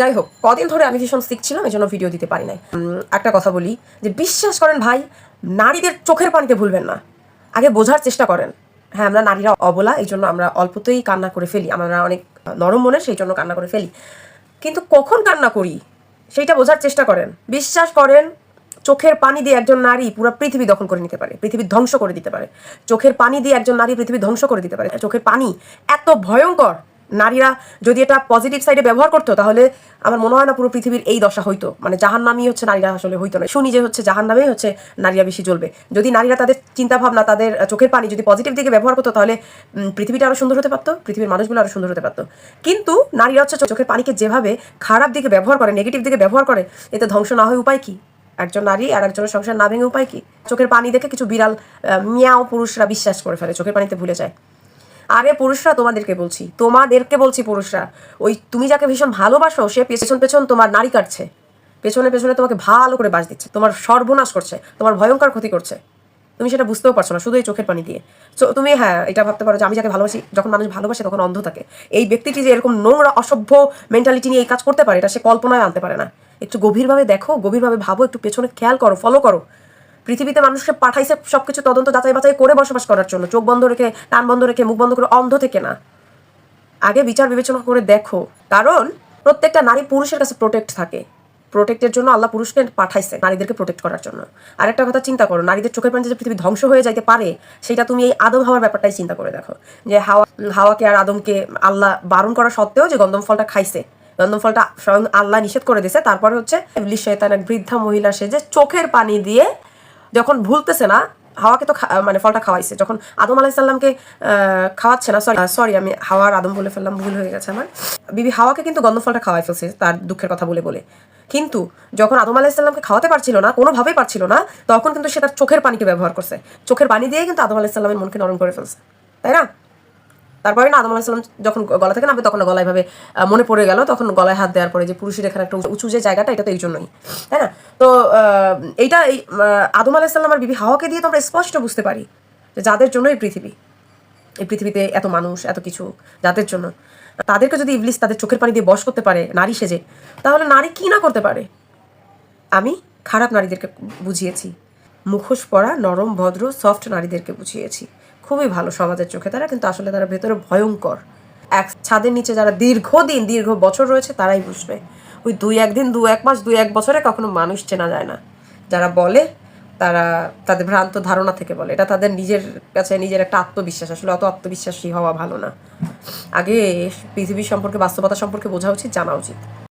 যাই হোক কদিন ধরে আমি ভীষণ সিক ছিলাম এই জন্য ভিডিও দিতে পারি নাই। একটা কথা বলি যে বিশ্বাস করেন ভাই, নারীদের চোখের পানিতে ভুলবেন না। আগে বোঝার চেষ্টা করেন। হ্যাঁ আমরা নারীরা অবলা এই জন্য আমরা অল্পতেই কান্না করে ফেলি। আমরা অনেক নরম মনে সেই জন্য কান্না করে ফেলি। কিন্তু কখন কান্না করি, সেইটা বোঝার চেষ্টা করেন। বিশ্বাস করেন, চোখের পানি দিয়ে একজন নারী পুরো পৃথিবী দখল করে নিতে পারে, পৃথিবী ধ্বংস করে দিতে পারে। চোখের পানি দিয়ে একজন নারী পৃথিবী ধ্বংস করে দিতে পারে। চোখের পানি এত ভয়ঙ্কর নারীরা যদি এটা পজিটিভ সাইডে ব্যবহার করতো, তাহলে আমার মনে হয় না পুরো পৃথিবীর এই দশা হইতো। মানে জাহান নামই হচ্ছে নারীরা আসলে হইতো না। শুনি যে হচ্ছে জাহান নামেই হচ্ছে নারীরা বেশি জ্বলবে। যদি নারীরা তাদের চিন্তা ভাবনা তাদের চোখের পানি যদি পজিটিভ দিকে ব্যবহার করতো, তাহলে পৃথিবীটা আরও সুন্দর হতে পারতো, পৃথিবীর মানুষগুলো আরও সুন্দর হতে পারতো। কিন্তু নারীরা হচ্ছে চোখের পানিকে যেভাবে খারাপ দিকে ব্যবহার করে নেগেটিভ দিকে ব্যবহার করে, এতে ধ্বংস না হয় উপায় কি? একজন নারী আর একজনের সংসার না ভেঙে উপায় কি? চোখের পানি দেখে কিছু বিড়াল মিয়াও পুরুষরা বিশ্বাস করে ফেলে, চোখের পানিতে ভুলে যায়। আরে পুরুষরা তোমাদেরকে বলছি তোমাদেরকে বলছি পুরুষরা, ওই তুমি যাকে ভীষণ ভালোবাসো, সে পেছন পেছন তোমার নারী কাটছে। পেছনে পেছনে তোমাকে ভালো করে বাস দিচ্ছে, তোমার সর্বনাশ করছে, তোমার ভয়ঙ্কর ক্ষতি করছে। তুমি সেটা বুঝতেও পারছ না, শুধু এই চোখের পানি দিয়ে। তো তুমি হ্যাঁ এটা ভাবতে পারো যে আমি যাকে ভালোবাসি, যখন মানুষ ভালোবাসে তখন অন্ধ থাকে। এই ব্যক্তিটি যে এরকম নোংরা, অসভ্য মেন্টালিটি নিয়ে এই কাজ করতে পারে, এটা সে কল্পনায় আনতে পারে না। একটু গভীরভাবে দেখো, গভীরভাবে ভাবো, একটু পেছনে খেয়াল করো ফলো করো। পৃথিবীতে মানুষকে পাঠাইছে সবকিছু তদন্ত যাচাই বাছাই করে বসবাস করার জন্য, চোখ বন্ধ রেখে, কান বন্ধ রেখে, মুখ বন্ধ করে, অন্ধ থেকে না। আগে বিচার বিবেচনা করে দেখো। কারণ প্রত্যেকটা নারী পুরুষের কাছে প্রোটেক্ট থাকে। প্রোটেক্টের জন্য আল্লাহ পুরুষকে পাঠাইছে নারীদেরকে প্রোটেক্ট করার জন্য। আরেকটা কথা চিন্তা করো, নারীদের চোখের পানিতে যে পৃথিবী ধ্বংস হয়ে যাইতে পারে, সেটা তুমি এই আদম হাওয়ার ব্যাপারটাই চিন্তা করে দেখো। যে হাওয়া, হাওয়াকে আর আদমকে আল্লাহ বারণ করা সত্ত্বেও যে গন্ধম ফলটা খাইছে। গন্ধম ফলটা স্বয়ং আল্লাহ নিষেধ করে দিয়েছে। তারপরে হচ্ছে বৃদ্ধা মহিলা, সে যে চোখের পানি দিয়ে যখন ভুলতেছে না, হাওয়াকে তো মানে ফলটা খাওয়াইছে। যখন আদম আলাইসাল্লামকে খাওয়াচ্ছে না সরি সরি আমি হাওয়ার আদম বলে ফেললাম, ভুল হয়ে গেছে আমার। বিবি হাওয়াকে কিন্তু গন্ধ ফলটা খাওয়াই ফেলছে, তার দুঃখের কথা বলে বলে। কিন্তু যখন আদম আলাইসাল্লামকে খাওয়াতে পারছিল না, কোনোভাবেই পারছিল না, তখন কিন্তু সে তার চোখের পানিকে ব্যবহার করছে। চোখের পানি দিয়ে কিন্তু আদম আলাইসাল্লামের মনকে নরম করে ফেলছে। তাই না? তারপরে না, আদম আলাহিসাল্লাম যখন গলা থেকে নামবে, তখন গলায় ভাবে মনে পড়ে গেল, তখন গলায় হাত দেওয়ার পরে যে পুরুষের এখানে একটা উঁচু- যে জায়গাটা, এটা তো এই জন্যই, তাই না? তো এইটা এই আদম আলাহিসাল্লাম আর বিবি হাওয়াকে দিয়ে তো আমরা স্পষ্ট বুঝতে পারি যে যাদের জন্য এই পৃথিবী, এই পৃথিবীতে এত মানুষ, এত কিছু, যাদের জন্য। তাদেরকে যদি ইবলিস তাদের চোখের পানি দিয়ে বশ করতে পারে, নারী সেজে, তাহলে নারী কি না করতে পারে? আমি খারাপ নারীদেরকে বুঝিয়েছি, মুখোশ পরা নরম, ভদ্র সফট নারীদেরকে বুঝিয়েছি। খুবই ভালো সমাজের চোখে। তারা কিন্তু আসলে তারা ভেতরে ভয়ঙ্কর। এক ছাদের নিচে যারা দীর্ঘদিন, দীর্ঘ বছর রয়েছে, তারাই বুঝবে। ওই দুই একদিন, দু এক মাস, দুই এক বছরে কখনো মানুষ চেনা যায় না। যারা বলে, তারা তাদের ভ্রান্ত ধারণা থেকে বলে। এটা তাদের নিজের কাছে নিজের একটা আত্মবিশ্বাস। আসলে অত আত্মবিশ্বাসী হওয়া ভালো না। আগে পৃথিবীর সম্পর্কে, বাস্তবতা সম্পর্কে বোঝা উচিত, জানা উচিত।